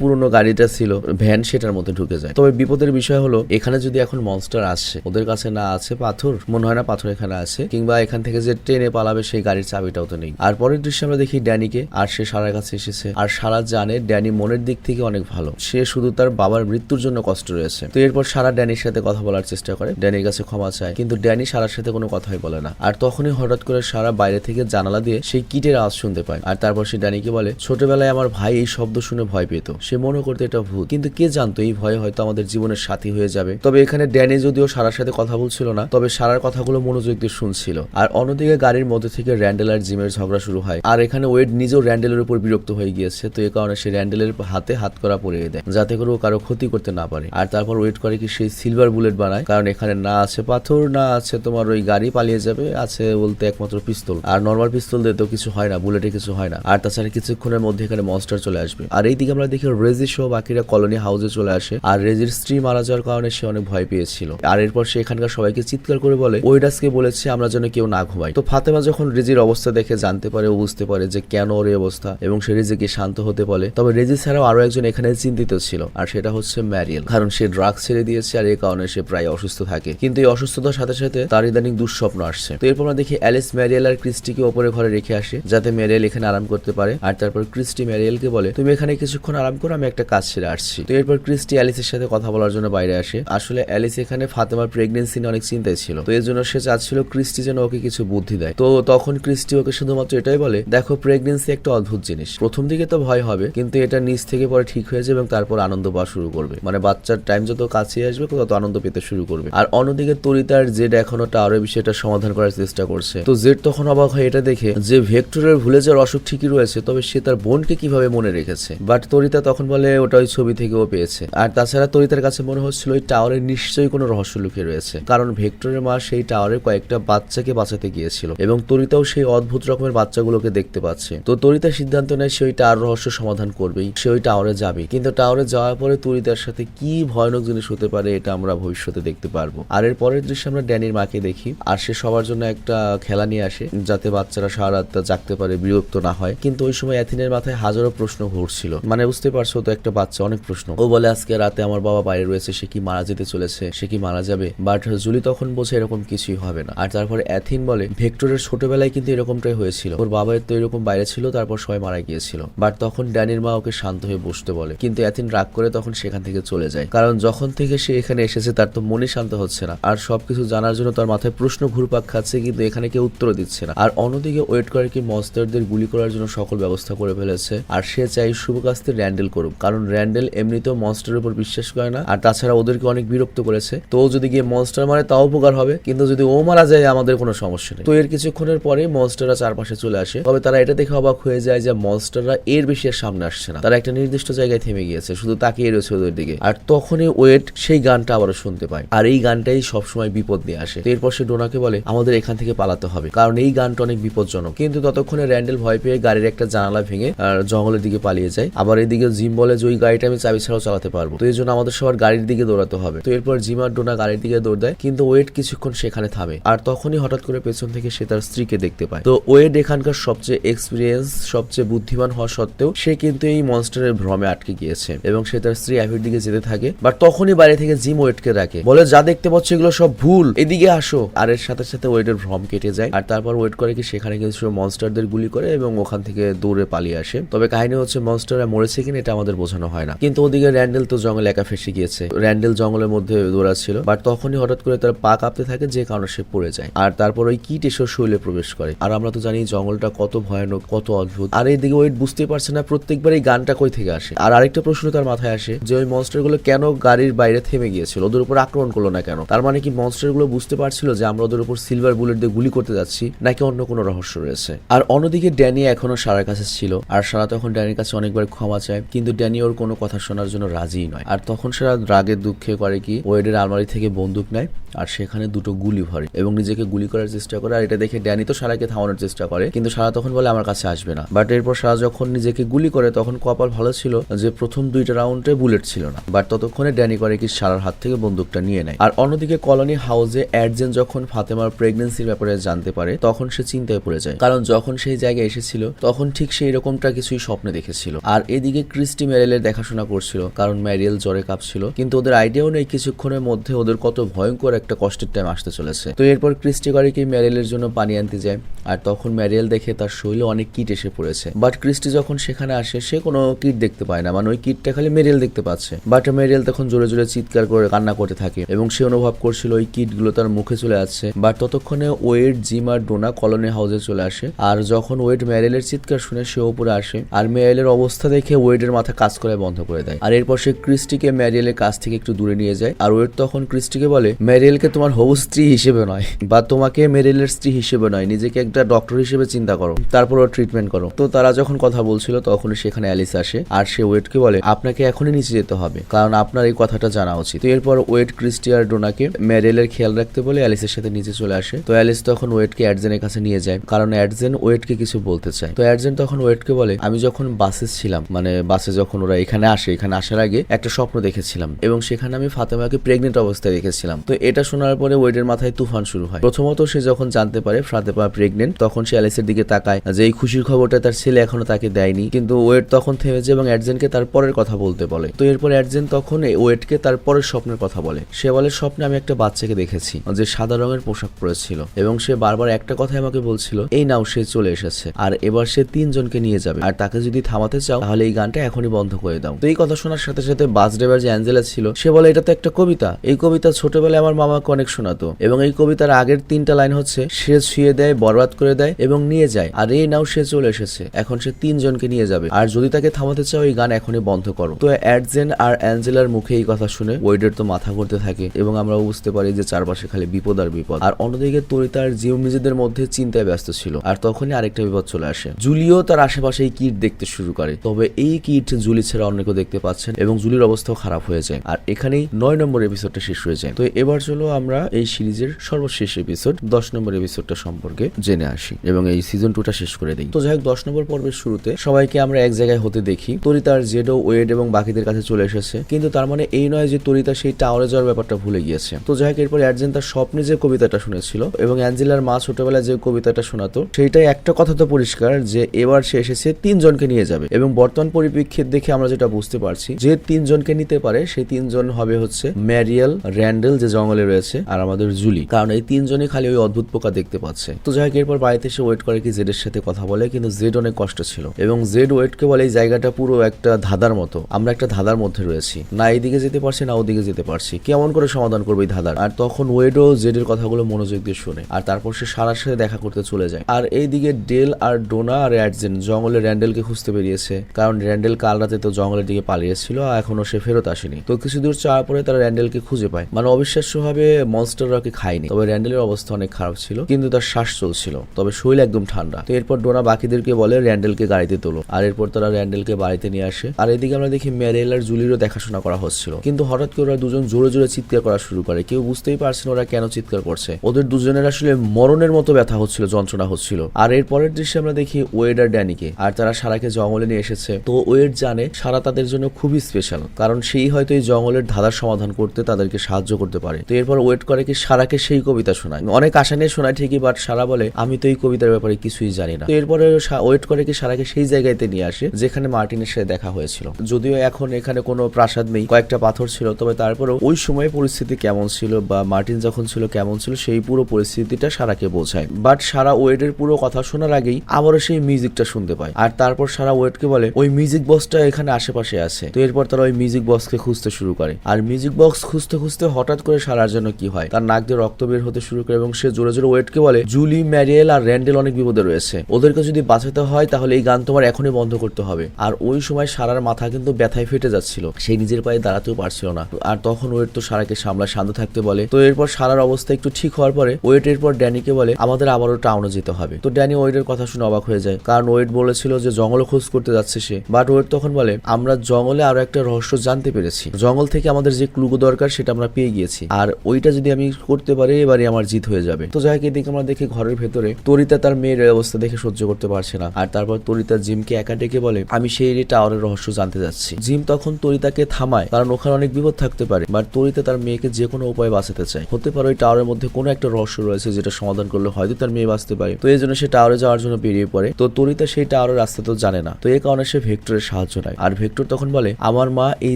পুরনো গাড়িটা ছিল ভ্যান সেটার মধ্যে ঢুকে যায়। তবে বিপদের বিষয় হলো, এখানে যদি এখন মনস্টার আসছে ওদের কাছে না আছে পাথর, মনে হয় না পাথর এখানে আছে, কিংবা এখান থেকে যে ট্রেনে পালাবে সেই গাড়ির চাবিটাও তো নেই। আর পরের দৃশ্যে আমরা দেখি ড্যানিকে, আর সে সারার কাছে এসেছে। আর সারা জানে ড্যানি মনের দিক থেকে অনেক ভালো। সে শুধু তার বাবার মৃত্যুর জন্য কষ্ট রয়েছে। তো এরপর সারা ড্যানির সাথে কথা বলার চেষ্টা করে। ড্যানির কাছে ক্ষমা চায়, কিন্তু ড্যানি সারার সাথে কোনো কথাই বলে না। আর তখনই হঠাৎ করে সারা বাইরে থেকে জানালা দিয়ে সেই কিটের আওয়াজ শুনতে পায়। আর তারপর সে ড্যানিকে বলে ছোটবেলায় আমার ভাই এই শব্দ শুনে ভয় পেত। সে মনে করতে এটা ভূত। কিন্তু কে জানতো এই ভয়ে হয়তো আমাদের জীবনের সাথী হয়ে যাবে? তবে এখানে ড্যানি যদিও সারার সাথে কথা বলছিল না, তবে সারার কথাগুলো মনোযোগ দিয়ে শুনছিল। আর অন্যদিকে গাড়ির মধ্যে থেকে র্যান্ডেল আর জিমের ঝগড়া শুরু হয়। আর এখানে ওয়েড নিজেও র্যান্ডেলের উপর বিরক্ত হয়ে গিয়েছে, তো এই কারণে সে র্যান্ডেলের হাতে হাত করা পরিয়ে দেয়, যাতে করে ও কারও ক্ষতি করতে না পারে। আর তারপর ওয়েট করে কি সেই সিলভার বুলেট বানায়, কারণ এখানে না আছে পাথর, না আছে তোমার ওই গাড়ি পালিয়ে যাবে, আছে বলতে একমাত্র পিস্তল। আর নর্মাল পিস্তল দিয়ে তো কিছু হয় না, বুলেটে কিছু হয় না। আর তাছাড়া কিছুক্ষণের মধ্যে এখানে মনস্টার চলে আসবে। আর এইদিকে আমরা দেখি রেজি সহ বাকিরা কলোনি হাউসে চলে আসে। আর রেজির স্ত্রী মারা যাওয়ার কারণে সে অনেক ভয় পেয়েছিল। আর এরপর সে এখানকার সবাইকে চিৎকার করে বলে ওইডাসকে বলেছে আমরা যেন কেউ না ঘুমাই। তো ফাতেমা যখন রেজির অবস্থা দেখে জানতে পারে ও বুঝতে পারে যে কেন ওর এই অবস্থা এবং সে রেজিকে শান্ত হতে বলে। তবে রেজি ছাড়াও আরও একজন এখানে চিন্তিত ছিল, আর সেটা হচ্ছে ম্যারিয়েল কারণ সে ড্রাগ ছেড়ে দিয়েছে আর এই কারণে সে প্রায় অসুস্থ থাকে। কিন্তু এই অসুস্থতার সাথে সাথে তার ইদানিং দুঃস্বপ্ন আসছে। তো এরপর আমরা দেখি অ্যালিস ম্যারিয়েল আর ক্রিস্টিকে ওপরে ঘরে রেখে আসে, যাতে ম্যারিয়েল এখানে আরাম করতে পারে। আর তারপর ক্রিস্টি ম্যারিয়েলকে বলে, তুমি এখানে কিছুক্ষণ আরাম করো, আমি একটা কাজ ছেড়ে আসছি। তো এরপর ক্রিস্টি অ্যালিসের সাথে কথা বলার জন্য বাইরে আসে। আসলে অ্যালিস এখানে ফাতেমার প্রেগনেন্সি নিয়ে অনেক চিন্তায় ছিল। তো এর জন্য সে চাচ্ছিল ক্রিস্টি যেন ওকে কিছু বুদ্ধি দেয়। তো তখন ক্রিস্টি ওকে শুধুমাত্র এটাই বলে, দেখো প্রেগনেন্সি একটা অদ্ভুত জিনিস। প্রথম দিকে তো ভয় হবে, কিন্তু এটা নিচ থেকে পরে ঠিক হয়ে যাবে এবং তারপর আনন্দ পাওয়া শুরু করবে। মানে বাচ্চার টাইম যত কাছে আসবে, তত আনন্দ পেতে শুরু করবে। আর অন্যদিকে তরিতার জেড এখনও টাওয়ারের বিষয়টা সমাধান করার চেষ্টা করছে। তো জেড তখন অবাক হয় এটা দেখে যে ভেক্টরের ভুলে যাওয়ার অসুখ ঠিকই রয়েছে, তবে সে তার বোনকে কীভাবে মনে রেখেছে? বাট তরিতা তখন বলে, ওটা ওই ছবি থেকে ও পেয়েছে। আর তাছাড়া তরিতার কাছে মনে হচ্ছিল ওই টাওয়ারে নিশ্চয়ই কোনো রহস্য লুকিয়ে রয়েছে। কারণ ভেক্টরের মা সেই টাওয়ারে কয়েকটা বাচ্চাকে বাঁচাতে গিয়েছিল এবং তরিতাও সেই অদ্ভুত রকমের বাচ্চাগুলোকে দেখতে পাচ্ছে। তো তরিতা সিদ্ধান্ত নেয়, সে ওই টাওয়ার রহস্য সমাধান করবেই, সে ওই টাওয়ারে যাবে। কিন্তু টাওয়ারে যাওয়ার পরে তরিতার সাথে কি ভয়ানক জিনিস হতে পারে, এটা আমরা ভবিষ্যতে দেখতে পারব। আর এর পরের দৃশ্যে আমরা ড্যানির মাকে দেখি, আর সে সবার জন্য একটা খেলা নিয়ে আসে, যাতে বাচ্চারা সারা রাত জাগতে পারে, বিরক্ত না হয়। কিন্তু ওই সময় অ্যাথিনের মাথায় হাজারো প্রশ্ন ঘুরছিল। মানে বুঝতে পারছ তো একটা বাচ্চা অনেক প্রশ্ন। ও বলে, আজকে রাতে আমার বাবা বাইরে রয়েছে, সে কি মারা যেতে চলেছে? সে কি মারা যাবে? বাট জুলি তখন বোঝে এরকম কিছুই হবে না। আর তারপরে অ্যাথিন বলে, ভেক্টরের ছোটবেলায় কিন্তু এরকমটাই হয়েছিল। ওর বাবার তো এরকম বাইরে ছিল, তারপর সবাই মারা গিয়েছিল। বাট তখন ড্যানির মা ওকে শান্ত হয়ে বসতে বলে, কিন্তু অ্যাথিন রাগ করে তখন সেখান থেকে চলে যায়। কারণ যখন থেকে সে এখানে এসেছে, তার তো মনে শান্ত হচ্ছে না। আর সবকিছু জানার জন্য তার মাথায় প্রশ্ন ঘুরপাক খাচ্ছে, কিন্তু এখানে কেউ উত্তর দিচ্ছে না। আর অন্যদিকে ওয়েট করে কি মস্তারদের গুলি করার জন্য সকল ব্যবস্থা করে ফেলেছে। আর সে চাই শুভ কাস্তে র্যান্ডেল করুক। কারণ র্যান্ডেল এমনিতেও মনস্টারের উপর বিশ্বাস করে না। আর তাছাড়া ওদেরকে অনেক বিরক্ত করেছে। তো যদি গিয়ে মনস্টার মারে, তাও উপকার হবে। কিন্তু যদি ও মারা যায়, আমাদের কোনো সমস্যা নেই। তো এর কিছুক্ষণের পরে মনস্টাররা চারপাশে চলে আসে। তবে তারা এটা দেখে অবাক হয়ে যায় যে মনস্টাররা এর বেশি আর সামনে আসছে না। তারা একটা নির্দিষ্ট জায়গায় থেমে গিয়েছে। শুধু তাকিয়ে রয়েছে ওদের দিকে। আর তখনই ওয়েট সেই গানটা আবারও শুনতে পায়। আর এই গানটাই সবসময় বিপদ নিয়ে আসে। তো এরপর সে ডোনাকে বলে, আমাদের এখান থেকে পালাতে হবে। কারণ এই গানটা অনেক বিপজ্জনক। কিন্তু ততক্ষণে র্যান্ডেল ভয় পেয়ে গাড়ির একটা জানালা ভেঙে আর জঙ্গলের দিকে পালিয়ে যায়। আবার এদিকে জিম বলে যে ওই গাড়িটা আমি চাবি ছাড়াও চালাতে পারব। তো এই জন্য আমাদের সবার গাড়ির দিকে দৌড়াতে হবে। তো এরপর জিম আর ডোনা গাড়ির দিকে দৌড় দেয়, কিন্তু ওয়েট কিছুক্ষণ সেখানে থামে। আর তখনই হঠাৎ করে পেছন থেকে সে তার স্ত্রীকে দেখতে পায়। তো ওয়েট এখানকার সবচেয়ে এক্সপিরিয়েন্স সবচেয়ে বুদ্ধিমান হওয়া সত্ত্বেও সে কিন্তু এই মনস্টারের ভ্রমে আটকে গিয়েছে এবং সে তার স্ত্রী অ্যাভির দিকে যেতে থাকে। বাট তখনই বাইরে থেকে জিম ওয়েটকে রাখে বলে, যা দেখতে পাচ্ছ এগুলো সব ভুল। এদিকে আসো। আর এর সাথে সাথে ওয়েটের ভ্রম কেটে যায়। আর তারপর ওয়েট করে কি সেখানে কিছু মনস্টারদের গুলি করে এবং ওখান থেকে দৌড়ে পালিয়ে পালিয়ে আসে। তবে কাহিনী হচ্ছে মনস্টাররা মরেছে কিনা এটা আমাদের বোঝানো হয় না। কিন্তু ওদিকে র্যান্ডেল তো জঙ্গলে একা ফেসে গিয়েছে। র্যান্ডেল জঙ্গলের মধ্যে দৌড়াচ্ছিল বাট তখনই হঠাৎ করে তার পা কাঁপতে থাকে যে কারণে সে পড়ে যায়। আর তারপর ওই কিট এসে শরীরে প্রবেশ করে। আর আমরা তো জানি জঙ্গলটা কত ভয়ানক, কত অদ্ভুত। আর এইদিকে ওই বুঝতে পারছে না প্রত্যেকবার এই গানটা কই থেকে আসে। আর আরেকটা প্রশ্ন তার মাথায় আসে যে ওই মনস্টারগুলো কেন গাড়ির বাইরে থেমে গিয়েছিল? ওদের উপর আক্রমণ করল না কেন? তার মানে কি মনস্টারগুলো বুঝতে পারছিল যে আমরা ওদের উপর সিলভার বুলেট দিয়ে গুলি করতে যাচ্ছি, নাকি অন্য কোনো রহস্য রয়েছে? আর অন্যদিকে ড্যানি এখনও সারার কাছে ছিল। আর সারা তখন ড্যানির কাছে অনেকবার ক্ষমা চায়, কিন্তু ড্যানি ওর কোনো কথা শোনার জন্য রাজিই নয়। আর তখন সারা রাগের দুঃখে করে কি, ওয়েডের আলমারি থেকে বন্দুক নেয় আর সেখানে দুটো গুলি ভরে এবং নিজেকে গুলি করার চেষ্টা করে। আর এটা দেখে ড্যানি তো সারাকে থামানোর চেষ্টা করে, কিন্তু সারা তখন বলে, আমার কাছে আসবে না। বাট এরপর সারা যখন নিজেকে গুলি করে, তখন কপাল ভালো ছিল যে প্রথম দুইটা রাউন্ডে বুলেট ছিল না। বাট ততক্ষণে ড্যানি করে কি, সারার হাত থেকে বন্দুকটা নিয়ে নেয়। আর অন্যদিকে কলোনি হাউসে অ্যাডজেন যখন ফাতেমার প্রেগনেন্সির ব্যাপারে জানতে পারে, তখন সে চিন্তায় পড়ে যায়। কারণ যখন সেই জায়গায় এসেছিল, তখন ঠিক সেই রকমটা কিছুই স্বপ্নে দেখেছিল। আর এদিকে ক্রিস্টি ম্যারিয়েলের দেখাশোনা করছিল, কারণ ম্যারিয়েল জ্বরে কাঁপছিল। কিন্তু ওদের আইডিয়াও নেই কিছুক্ষণের মধ্যে ওদের কত ভয়ঙ্কর একটা কষ্টের টাইম আসতে চলেছে। তো এরপর ক্রিস্টি করে কি ম্যারিয়েলের জন্য পানি আনতে যায়, আর তখন ম্যারিয়েল দেখে তার শরীরে অনেক কিট এসে পড়েছে। বাট ক্রিস্টি যখন সেখানে আসে, সে কোনো কিট দেখতে পায় না মানে ওই কিটটা খালি মেরিয়েল দেখতে পাচ্ছে। বাট মেরিয়েল তখন জোরে জোরে চিৎকার করে কান্না করতে থাকে, এবং সে অনুভব করছিল ওই কিটগুলো তার মুখে চলে আসছে। বাট ততক্ষণে ওয়েড জিম আর ডোনা কলোনি হাউসে চলে আসে, আর যখন ওয়েড ম্যারিয়েলের চিৎকার শুনে সে উপরে আসে। আর ম্যারিয়েলের অবস্থা দেখে ওয়েডের মাথা কাজ করে বন্ধ করে দেয়। আর এরপর সে ক্রিস্টিকে ম্যারিয়েলের কাছ থেকে একটু দূরে নিয়ে যায়। আর ওয়েড তখন ক্রিস্টিকে বলে, ম্যারিয়েলকে তোমার হবু স্ত্রী হিসেবে নয়, বা তোমাকে মেরিলের স্ত্রী হিসেবে নয়, নিজেকে একটা ডক্টর হিসেবে চিন্তা করো। তারপর ওর ট্রিটমেন্ট করো। তো তারা যখন কথা বলছিল তখন সেখানে অ্যালিস আসে। আর সে ওয়েটকে বলে, আপনাকে এখনই নিচে যেতে হবে, কারণ আপনার এই কথাটা জানা উচিত। তো এরপর ওয়েট ক্রিস্টি আর ডোনাকে ম্যারিয়েলের খেয়াল রাখতে বলে অ্যালিসের সাথে নিচে চলে আসে। তো অ্যালিস তখন ওয়েটকে অ্যাডজেনের কাছে নিয়ে যায়, কারণ অ্যাডজেন ওয়েটকে কিছু বলতে চায়। তো অ্যাডজেন তখন ওয়েটকে বলে, আমি যখন বাসে ছিলাম মানে বাসে যখন ওরা এখানে আসে, এখানে আসার আগে একটা স্বপ্ন দেখেছিলাম এবং সেখানে আমি ফাতেমাকে প্রেগনেন্ট অবস্থায় দেখেছিলাম। তো এটা শোনার পরে ওয়েডের মাথায় তুফান শুরু হয়। প্রথমত সে যখন জানতে পারে ফাতেমা প্রেগনেন্ট তখন সে অ্যালিসের দিকে তাকায় যে এই খুশির খবরটা তার ছেলে এখনও তাকে দেয়নি। কিন্তু ওয়েট তখন থেমে যায় এবং অ্যাডজেনকে তার পরের কথা বলতে বলে। তো এরপর অ্যাডজেন তখন এই ওয়েটকে তার পরের স্বপ্নের কথা বলে। সে বলে, স্বপ্নে আমি একটা বাচ্চাকে দেখেছি, যে সাদা রঙের পোশাক পরেছিল এবং সে বারবার একটা কথাই আমাকে বলছিল, এই নাও, সে চলে এসেছে। আর এবার সে তিনজনকে নিয়ে যাবে। আর তাকে যদি থামাতে চাও, তাহলে এই গানটা এখনই বন্ধ করে দাও। তো এই কথা শোনার সাথে সাথে বাস ড্রাইভার যে অ্যাঞ্জেলা ছিল, সে বলে, এটা তো একটা কবিতা। এই কবিতা ছোটবেলায় আমার মামাকে অনেক শোনাতো। এবং এই কবিতার আগের তিনটা লাইন হচ্ছে, সে ছুঁয়ে দেয়, বরবাদ করে দেয় এবং নিয়ে যায়। আর এই নাও সে চলে এসেছে। এখন সে তিনজনকে নিয়ে যাবে। আর যদি তাকে থামাতে চাও, এই গান এখনই বন্ধ করো। তো অ্যাডজেন আর অ্যাঞ্জেলার মুখে এই কথা শুনে ওয়েডের তো মাথা ঘুরতে থাকে এবং আমরা বুঝতে পারি যে চারপাশে খালি বিপদ আর বিপদ। আর অন্যদিকে তরিতার জিও নিজেদের মধ্যে চিন্তায় ব্যস্ত ছিল। আর তখনই আরেকটা বিপদ চলে আসে। জুলিও তার আশেপাশে এই কিট দেখতে শুরু করে। তবে এই কিট জুলি ছাড়া অন্য কেউ দেখতে পাচ্ছেন এবং জুলির অবস্থাও খারাপ হয়ে যায়। আর এখানেই নয় নম্বর এপিসোডটা শেষ হয়ে যায়। তো এবার চলো আমরা এই সিরিজের সর্বশেষ এপিসোড দশ নম্বর এপিসোডটা সম্পর্কে জেনে আসি এবং এই সিজন টুটা শেষ করে দিই। তো যাই হোক, দশ নম্বর পর্বের শুরুতে সবাইকে আমরা এক জায়গায় হতে দেখি। তরিতার জেডো, ওয়েড এবং বাকিদের কাছে চলে এসেছে। কিন্তু তার মানে এই নয় যে তরিতা সেই টাওয়ারে যাওয়ার ব্যাপারটা ভুলে গিয়েছে। তো যাই হোক, এরপর অ্যাডজেন তার স্বপ্নে যে কবিতাটা শুনেছিল এবং অ্যাঞ্জেলার মা ছোটবেলায় যে কবিতাটা শোনাতো, সেইটাই একটা কথা তো পরিষ্কার যে এবার সে এসেছে তিনজনকে নিয়ে যাবে। এবং বর্তমান পরিপ্রেক্ষিত দেখে আমরা যেটা বুঝতে পারছি, যে তিনজনকে নিতে পারে, সেই তিনজন হবে হচ্ছে ম্যারিয়াল র্যান্ডেল, যে জঙ্গলে রয়েছে, আর আমাদের জুলি। কারণ এই তিনজনই খালি ওই অদ্ভুত পোকা দেখতে পাচ্ছে। তো যাই হোক, এরপর বাড়িতে এসে ওয়েট করে কি জেডের সাথে কথা বলে, কিন্তু জেড অনেক কষ্ট ছিল। এবং জেড ওয়েটকে বলে, এই জায়গাটা পুরো একটা ধাঁধার মতো। আমরা একটা ধাঁধার মধ্যে রয়েছি। না এইদিকে যেতে পারছি, না ওদিকে যেতে পারছি। কেমন করে সমাধান করবে এই ধাঁধার? আর তখন ওয়েড ওয়েডও জেডের কথাগুলো মনোযোগ দিয়ে শুনে। আর তারপর সে সারার সাথে দেখা করতে চলে যায়। আর এইদিকে ডেল আর ডোনা আর অ্যাডজেন জঙ্গলে র্যান্ডেলকে খুঁজতে বেরিয়েছে। কারণ র্যান্ডেল কাল রাতে তো জঙ্গলের দিকে পালিয়েছিল আর এখনও সে ফেরত আসেনি। তো কিছু দূর চাওয়ার পরে তারা র্যান্ডেলকে খুঁজে পায়। মানে অবিশ্বাস্যভাবে মনস্টাররা ওকে খায়নি। তবে র্যান্ডেলের অবস্থা অনেক খারাপ ছিল, কিন্তু তার শ্বাস চলছিল। তবে শরীর একদম ঠান্ডা। তো এরপর ডোনা বাকিদেরকে বলে র্যান্ডেলকে গাড়িতে তোলো। আর এরপর তারা র্যান্ডেলকে বাড়িতে নিয়ে আসে। আর এদিকে আমরা দেখি ম্যারিয়েল আর জুলিরও দেখাশোনা করা হচ্ছিল। কিন্তু হঠাৎ করে ওরা দুজন জোরে জোরে চিৎকার করা শুরু করে। কেউ বুঝতেই পারছে না ওরা কেন চিৎকার করছে। ওদের দুজনের আসলে মরণের মতো ব্যথা হচ্ছিল, যন্ত্রণা হচ্ছিল। আর এর পরের দৃশ্যে আমরা দেখি ওয়েড আর ড্যানিকে। আর তারা সারাকে জঙ্গলে নিয়ে এসেছে। তো ওয়েট জানে, সারা তাদের জন্য খুবই স্পেশাল কারণ সেই হয়তো এই জঙ্গলের ধাঁধার সমাধান করতে তাদেরকে সাহায্য করতে পারে। তো এরপর ওয়েট করে কি সারাকে সেই কবিতা শোনায়। অনেক আশা নিয়ে শোনায় ঠিকই বাট সারা বলে, আমি তো এই কবিতার ব্যাপারে কিছুই জানি না। তো এরপরে ওয়েট করে কি সারাকে সেই জায়গাতে নিয়ে আসে, যেখানে মার্টিনের সাথে দেখা হয়েছিল। যদিও এখন এখানে কোনো প্রাসাদ নেই, কয়েকটা পাথর ছিল, তবে তারপরেও ওই সময় পরিস্থিতি কেমন ছিল বা মার্টিন যখন ছিল কেমন ছিল, সেই পুরো পরিস্থিতিটা সারাকে বোঝায়। বাট সারা ওয়েডের পুরো কথা শোনার আগেই আবারও সেই মিউজিকটা শুনতে পায়। আর তারপর সারা ওয়েটকে বলে, ওই মিউজিক বক্সটা এখানে আশেপাশে আছে। তো এরপর তারা ওই মিউজিক বক্সকে খুঁজতে শুরু করে। আর মিউজিক বক্স খুঁজতে খুঁজতে হঠাৎ করে সারার জন্য কি হয়? তার নাক দিয়ে রক্ত বের হতে শুরু করে এবং সে জোরে জোরে ওয়েটকে বলে, জুলি, ম্যারিয়েল আর র্যান্ডেল অনেক বিপদে রয়েছে। ওদেরকে যদি বাঁচাতে হয় তাহলে এই গান তোমার এখনই বন্ধ করতে হবে। আর ওই সময় সারার মাথা কিন্তু ব্যথায় ফেটে যাচ্ছিল। সেই নিজের পায়ে দাঁড়াতেও পারছিল না। আর তখন ওয়েট তো সারাকে সামলা শান্ত থাকতে বলে। তো এরপর সারার অবস্থা একটু ঠিক হওয়ার পরে ওয়েট এরপর ড্যানিকে বলে, আমাদের আবারও টাউনে যেতে হবে। তো ড্যানি ওয়েটের কথা শুনে অবাক হয়ে যায়। কারণ ওয়েট বলেছিল যে জঙ্গল খোঁজ করতে যাচ্ছে সে। বাট ওয়েট তখন বলে, আমরা জঙ্গলে আরও একটা রহস্য জানতে পেরেছি। জঙ্গল থেকে আমাদের যে ক্লুগো দরকার, সেটা আমরা পেয়ে গিয়েছি। আর ওইটা যদি আমি করতে পারি এবারে আমার জিত হয়ে যাবে। তো যাই এদিকে আমরা দেখি ঘরের ভেতরে তরিতা তার মেয়ের অবস্থা দেখে সহ্য করতে পারছে না। আর তারপর তরিতা জিমকে একা ডেকে বলে, আমি সেই টাওয়ারের রহস্য জানতে যাচ্ছি। জিম তখন তরিতাকে থামায়, কারণ ওখানে অনেক বিপদ থাকতে পারে। বাট তরিতা তার মেয়েকে যে কোনো উপায়ে বাঁচাতে চায়। হতে পারে ওই টাওয়ারের মধ্যে কোনো একটা রহস্য রয়েছে, যেটা সমাধান করলে হয়তো তার মেয়ে বাঁচতে পারে। তো এই জন্য সে টাওয়ারে যাওয়ার জন্য বেরিয়ে পড়ে। তো তরিতা সেই টাওয়ারের রাস্তা তো জানে না। তো এই কারণে সে ভেক্টরের সাহায্য নেয়। আর ভেক্টর তখন বলে, আমার মা এই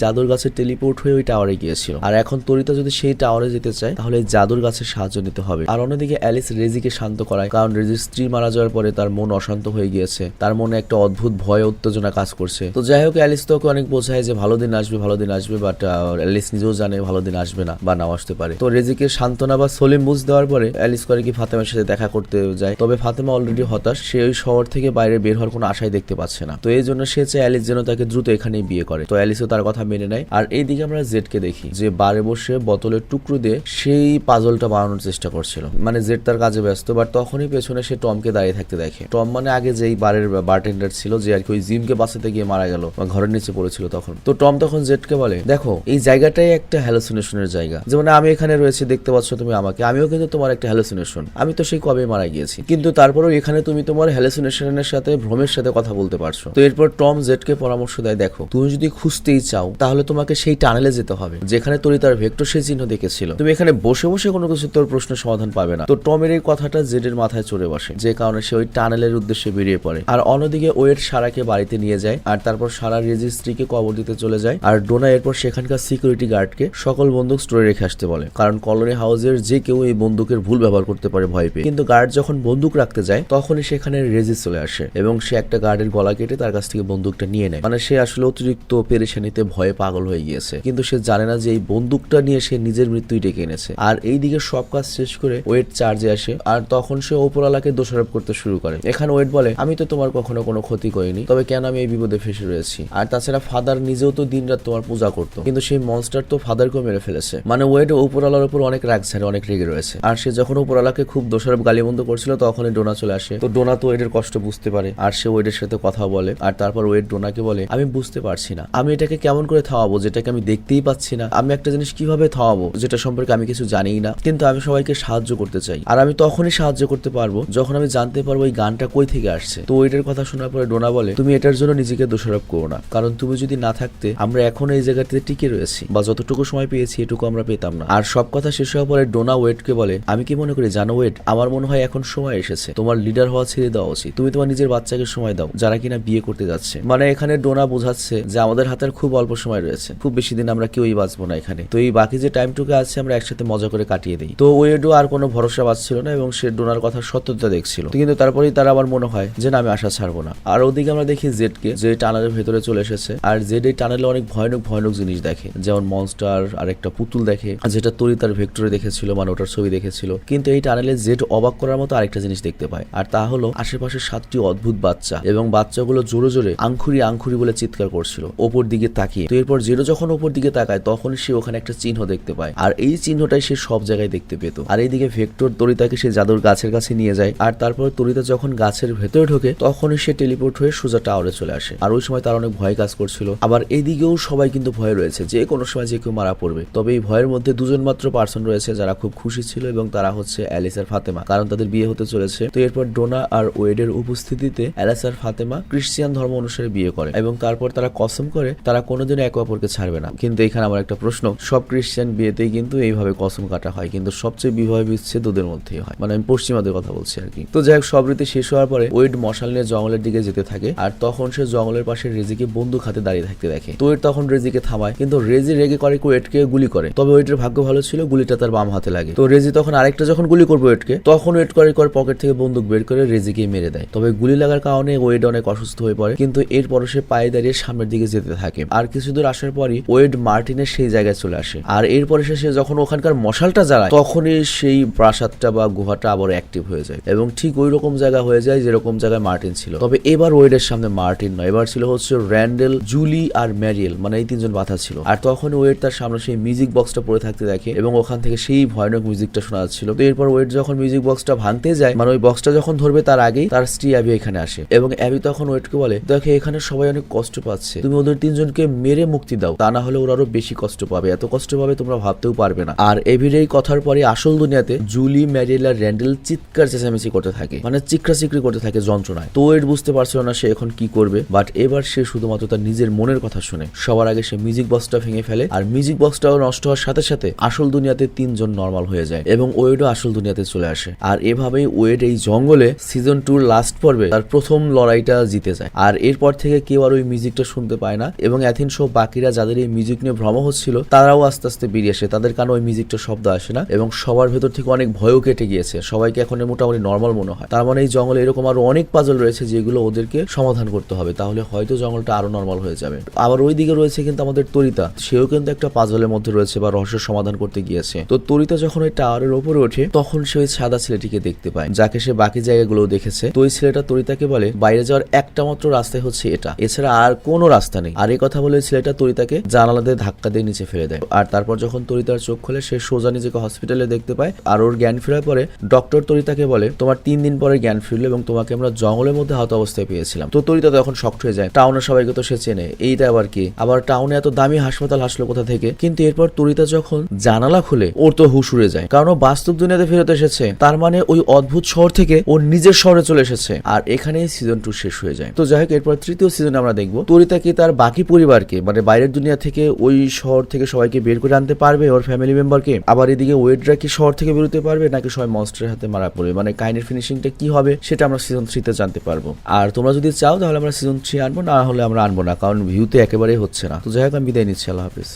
জাদুর গাছের টেলিপোর্ট হয়ে ওই টাওয়ারে গিয়েছিল। আর এখন তরিতা যদি সেই টাওয়ারে যেতে চায়, তাহলে জাদুর গাছের সাহায্য নিতে হবে। আর অন্যদিকে অ্যালিস রেজিকে শান্ত করায়, কারণ রেজির স্ত্রী মারা যাওয়ার পরে তার মন অশান্ত হয়ে গিয়েছে। তার মনে একটা অদ্ভুত ভয় উত্তেজনা কাজ করছে। তো যাই হোক, অ্যালিস তো ওকে অনেক বোঝায় যে ভালো দিন আসবে, ভালো দিন আসবে, বাট অ্যালিস নিজেও জানে ভালো দিন আসবে না বা নাও আসতে পারে। তো রেজিকে সান্ত্বনা বা সলিম বুঝ দেওয়ার পরে অ্যালিস করে কি ফাতেমার সাথে দেখা করতে যায়। তবে ফাতেমা অলরেডি হতাশ। সে ওই শহর থেকে বাইরে বের হওয়ার কোনো আশাই দেখতে পাচ্ছে না। তো এই জন্য সে চায় অ্যালিস যেন তাকে দ্রুত এখানেই বিয়ে করে। তো অ্যালিসও তার কথা মেনে নেয়। আর এইদিকে আমরা জেডকে দেখি, যে বারে বসে বোতলের টুকরো দিয়ে সেই পাজলটা বানানোর চেষ্টা করছিল। মানে জেড তার কাজে ব্যস্ত বাট তখনই পেছনে সে টমকে দাঁড়িয়ে থাকতে দেখে। টম মানে আগে যেই বারের বারটেন্ডার ছিল, যে আর কি ওই জিমকে বাঁচাতে গিয়ে মারা গেল বা ঘরের নিচে পড়েছিল তখন। তো টম তখন জেডকে বলে, দেখো, এই জায়গাটাই একটা হ্যালোসিনেশনের জায়গা। যেমন আমি এখানে রয়েছে, দেখতে পাচ্ছ তুমি আমাকে। আমিও কিন্তু তোমার একটা হ্যালোসিনেশন আমি তো সেই কবে মারা গিয়েছি। কিন্তু তারপরেও এখানে তুমি তোমার হ্যালোসিনেশনের সাথে ভ্রমের সাথে কথা বলতে পারছ। তো এরপর টম জেডকে পরামর্শ দেয়, দেখো, তুমি যদি খুঁজতেই চাও, তাহলে তোমাকে সেই টানেলে যেতে হবে, যেখানে তোর তার ভেক্টর সেই চিহ্ন দেখেছিল। তুমি এখানে বসে বসে কোনো কিছু তোর প্রশ্নের সমাধান পাবে না। তো টমের এই কথাটা জেডের মাথায় চড়ে বসে, যে কারণে সে ওই টানেলের উদ্দেশ্যে বেরিয়ে পড়ে। আর অন্যদিকে ওয়েট সারাকে বাড়িতে নিয়ে যায়, আর তারপর সারা রেজিস্ট্রিকে কবর দিতে চলে যায়, আর ডোনা এরপর সেখানকার সিকিউরিটি গার্ডকে সকল বন্দুক স্টোরে রেখে আসতে বলে। কারণ কলোনি হাউসের যে কেউ এই বন্দুকের ভুল ব্যবহার করতে পারে ভয় পেয়ে। কিন্তু গার্ড যখন বন্দুক রাখতে যায়, তখনই সেখানে রেজিস চলে আসে, এবং সে একটা গার্ডের গলা কেটে তার কাছ থেকে বন্দুকটা নিয়ে নেয়। মানে সে আসলে অতিরিক্ত পেরেশানিতে ভয়ে পাগল হয়ে গিয়েছে। কিন্তু সে জানে না যে এই বন্দুকটা নিয়ে সে নিজের মৃত্যুই ডেকে এনেছে। আর এই দিকে সব কাজ শেষ করে ওয়েট চার্জে আসে। আর তখন সে ওপরওয়ালাকে দোষারোপ করতে শুরু করে। এখানে ওয়েট বলে, আমি তো তোমার কখনো কোনো ক্ষতি করিনি, তবে কেন আমি এই বিপদে ফেসে রয়েছি? আর তাছাড়া ফাদার নিজেও তো দিনরাত তোমার পূজা করতো। কিন্তু সেই মনস্টার তো ফাদারকেও মেরে ফেলেছে। মানে ওয়েট উপরওয়ালার উপর অনেক রাগ ছাড়ে অনেক রেগে রয়েছে। আর সে যখন উপরওয়ালাকে খুব দোষারোপ গালিবন্ধ করছিল, তখনই ডোনা চলে আসে। তো ডোনা তো ওয়েডের কষ্ট বুঝতে পারে। আর সে ওয়েডের সাথে কথা বলে, আর তারপর ওয়েড ডোনাকে বলে, আমি বুঝতে পারছি না। আমি এটাকে কেমন করে থামাবো? যেটাকে আমি দেখতেই পাচ্ছি না। আমি একটা জিনিস কীভাবে থামাবো? যেটা সম্পর্কে আমি কিছু জানিই না। কিন্তু আমি সবাইকে সাহায্য করতে চাই। আর আমি তখনই সাহায্য করতে পারব যখন আমি জানতে পারব এই গানটা কই থেকে আসছে। তো ওইটার কথা শোনার পরে ডোনা বলে, তুমি এটার জন্য নিজেকে দোষারোপ করো না। কারণ তুমি যদি না থাকতে, আমরা এখন এই জায়গাতে টিকে রয়েছি। বা যতটুকু সময় পেয়েছি, এটুকু আমরা পেতাম না। আর সব কথা শেষ হওয়ার পরে ডোনা ওয়েটকে বলে, আমি কি মনে করি? জানো ওয়েট, আমার মনে হয় এখন সময় এসেছে। তোমার লিডার হওয়া ছেড়ে দেওয়া উচিত। তুমি তোমার নিজের বাচ্চাকে সময় দাও, যারা কিনা বিয়ে করতে যাচ্ছে। মানে এখানে ডোনা বোঝাচ্ছে যে আমাদের হাতের খুব অল্প সময় রয়েছে। খুব বেশি দিন আমরা কেউই বাঁচবো না এখানে। তো এই বাকি যে টাইমটুকু আছে, আমরা একসাথে মজা করে কাটিয়ে দিই। তো ওয়েডও আর কোনো ভরসা পাচ্ছিল না এবং সে ডোনার কথা সত্যতা দেখছিল। কিন্তু তারপরেই তার আবার মনে হয় যে, না, আমি আশা ছাড়বো না। আর ওদিকে আমরা দেখি জেডকে, যে টানেলের ভেতরে চলে এসেছে। আর জেড এই টানেলে অনেক ভয়ানক ভয়ানক জিনিস দেখে। যেমন মনস্টার আর একটা পুতুল দেখে, যেটা তরি তার ভেক্টরে দেখেছিল মানে ওটার ছবি দেখেছিল। কিন্তু এই টানেলে জেড অবাক করার মতো আরেকটা জিনিস দেখতে পায়। আর তা হলো আশেপাশে সাতটি অদ্ভুত বাচ্চা এবং বাচ্চাগুলো জোরে জোরে আংখুরি আংখুরি বলে চিৎকার করছিল। ওপর দিকে তাকিয়ে। তো এরপর জেডো যখন ওপর দিকে তাকায়, তখন সে ওখানে একটা চিহ্ন দেখতে পায়। আর এই চিহ্নটাই সে সব জায়গায় দেখতে পেত। আর এইদিকে ভেক্টর তরিতাকে সে জাদুর গাছের কাছে নিয়ে যায়। আর তারপর তরিতা যখন গাছের ভেতরে ঢোকে, তখনই সে টেলিপোর্ট হয়ে সোজা টাওয়ারে চলে আসে। আর ওই সময় তার অনেক ভয় কাজ করছিল। আবার এইদিকেও সবাই কিন্তু ভয় রয়েছে যে কোনো সময় যে কেউ মারা পড়বে। তবে এই ভয়ের মধ্যে দুজন মাত্র পার্সন রয়েছে যারা খুব খুশি ছিল এবং তারা হচ্ছে অ্যালিসার ফাতেমা। কারণ তাদের বিয়ে হতে চলেছে। তো এরপর ডোনা আর ওয়েডের উপস্থিতিতে অ্যালাসার ফাতেমা ক্রিশ্চিয়ান ধর্ম অনুসারে বিয়ে করে এবং তারপর তারা কসম করে তারা কোনোদিন একে অপরকে ছাড়বে না। কিন্তু এখানে আমার একটা প্রশ্ন, সব ক্রিশ্চিয়ান বিয়েতেই কিন্তু এইভাবে কসম কাটা হয়, কিন্তু সবচেয়ে বিবাহ বিচ্ছেদ ওদের মধ্যেই হয়। মানে আমি পশ্চিমাদের কথা বলছি আর কি। তো যাই হোক, সব রীতি শেষ হওয়ার পরে ওয়েড মশাল নিয়ে জঙ্গলের দিকে যেতে থাকে আর তখন সে জঙ্গলের পাশে রেজিকে বন্দুক হাতে দাঁড়িয়ে থাকতে দেখে। তো ওয়েড তখন রেজিকে থামায়, কিন্তু রেজি রেগে করে ওয়েটকে গুলি করে। তবে ওয়েটের ভাগ্য ভালো ছিল, গুলিটা তার বাম হাতে লাগে। তো রেজি তখন আরেকটা যখন গুলি করবে ওয়েটকে তখন ওয়েট করে পকেট থেকে বন্দুক বের করে রেজিকে মেরে দেয়। তবে গুলি লাগার কারণে ওয়েড অনেক অসুস্থ হয়ে পড়ে, কিন্তু এরপরও সে পায়ে দাঁড়িয়ে সামনের দিকে যেতে থাকে। আর কিছু দূর আসার পরই ওয়েড মার্টিনের সেই জায়গায় চলে আসে। আর এরপরে সে যখন ওখানকার মশালটা জ্বালায়, তখনই সেই প্রাসাদটা বা গুহাটা আবার অ্যাক্টিভ হয়ে যায় এবং ঠিক ওই রকম জায়গা হয়ে যায় যেরকম জায়গায় মার্টিন ছিল। তবে এবার ওয়েডের সামনে মার্টিন নয়, এবার ছিল হচ্ছে র্যান্ডেল, জুলি আর ম্যারিয়েল মানে এই তিনজন বাধা ছিল। আর তখন ওয়েড তার সামনে সেই মিউজিক বক্সটা পড়ে থাকতে দেখে এবং ওখান থেকে সেই ভয়ানক মিউজিকটা শোনা যাচ্ছিল। তো এরপর ওয়েড যখন মিউজিক বক্সটা ভাঙতে যায় মানে ওই বক্সটা যখন ধরবে তার আগেই তার স্ত্রী আবি এখানে আসে। এবং অ্যাবি তখন ওয়েডকে বলে, দেখে, এখানে সবাই অনেক কষ্ট পাচ্ছে। তুমি ওদের তিনজনকে মেরে মুক্তি দাও। তা না হলে ওরা আরও বেশি কষ্ট পাবে। এত কষ্ট পাবে তোমরা ভাবতেও পারবে না। আর এভির এই কথার পরে আসল দুনিয়াতে জুলি, ম্যারিয়েল আর র্যান্ডেল চিৎকার চেঁচামেচি করতে থাকে। মানে চিকরা চিকরি করতে থাকে যন্ত্রণায়। তো ওয়েড বুঝতে পারছিল না সে এখন কি করবে। বাট এবার সে শুধুমাত্র তার নিজের মনের কথা শুনে। সবার আগে সে মিউজিক বক্সটা ভেঙে ফেলে আর মিউজিক বক্সটাও নষ্ট হওয়ার সাথে সাথে আসল দুনিয়াতে তিনজন নর্মাল হয়ে যায় এবং ওয়েডও আসল দুনিয়াতে চলে আসে। আর এভাবেই ওয়েড এই জঙ্গলে সিজন টুর লাস্ট পর্বে তার প্রথম লড়াইটা জিতে যায়। আর এরপর থেকে কেউ আর ওই মিউজিকটা শুনতে পায় না এবং অ্যাথিন সহ বাকিরা যাদের এই মিউজিক নিয়ে ভ্রম হচ্ছিল, তারাও আস্তে আস্তে বেরিয়ে আসে। তাদের কানে ওই মিউজিকটা শব্দ আসে না এবং সবার ভেতর থেকে অনেক ভয়ও কেটে গিয়েছে। সবাইকে এখন মোটামুটি নর্মাল মনে হয়। তার মানে এই জঙ্গলে এরকম আরও অনেক পাজল রয়েছে যেগুলো ওদেরকে সমাধান করতে হবে। তাহলে হয়তো জঙ্গলটা আরও নর্মাল হয়ে যাবে। আবার ওই দিকে রয়েছে কিন্তু আমাদের তরিতা। সেও কিন্তু একটা পাজলের মধ্যে রয়েছে বা রহস্য সমাধান করতে গিয়েছে। তো তরিতা যখন ওই টাওয়ারের উপরে ওঠে, তখন সে ওই সাদা ছেলেটিকে দেখতে পায়। যাকে সে বাকি জায়গাগুলো দেখেছে। তো ওই ছেলেটা তরিতাকে বলে, বাইরে যাওয়ার একটা মাত্র রাস্তায় হচ্ছে এটা। এছাড়া আর কোনো রাস্তা নেই। আর এই কথা বলে ছেলেটা তরিতাকে জানালা দিয়ে ধাক্কা দিয়ে নিচে ফেলে দেয়। আর তারপর যখন তরিতার চোখ খোলে, সে সোজা নিজেকে হসপিটালে দেখতে পায়। আর ওর জ্ঞান ফেরার পরে ডক্টর তরিতাকে বলে, তোমার তিন দিন পরে জ্ঞান ফিরলো এবং তোমাকে আমরা জঙ্গলের মধ্যে হাত অবস্থায় পেয়েছিলাম। তো তরিতা তখন শক্ট হয়ে যায়। টাউনের সবাইকে তো সে চেনে। এইটা আবার কি? আবার টাউনে এত দামি হাসপাতাল হাসলো কোথা থেকে? কিন্তু এরপর তরিতা যখন জানালা খুলে, ওর তো হুশ উড়ে যায়। কারণ ও বাস্তব দুনিয়াতে ফেরত এসেছে। তার মানে ওই অদ্ভুত শহর থেকে ওর নিজের শহরে চলে এসেছে। আর এখানেই সিজন টু শেষ হয়ে যায়। তো যাই হোক এরপর তৃতীয় সিজনে আমরা দেখব, তরিতা কি তার বাকি পরিবারকে মানে বাইরের দুনিয়া থেকে ওই শহর থেকে সবাইকে বের করে আনতে পারবে ওর ফ্যামিলি মেম্বারকে আবার এদিকে ওয়েডরা কি শহর থেকে বেরোতে পারবে, নাকি সবাই মনস্টারের হাতে মারা পড়বে? মানে কাহিনীর ফিনিশিংটা কি হবে, সেটা আমরা সিজন থ্রিতে জানতে পারব। আর তোমরা যদি চাও, তাহলে আমরা সিজন থ্রি আনব, না হলে আমরা আনব না, কারণ ভিউতে একেবারেই হচ্ছে না। তো যাই হোক আমি বিদায় নিচ্ছি, আল্লাহ হাফিজ।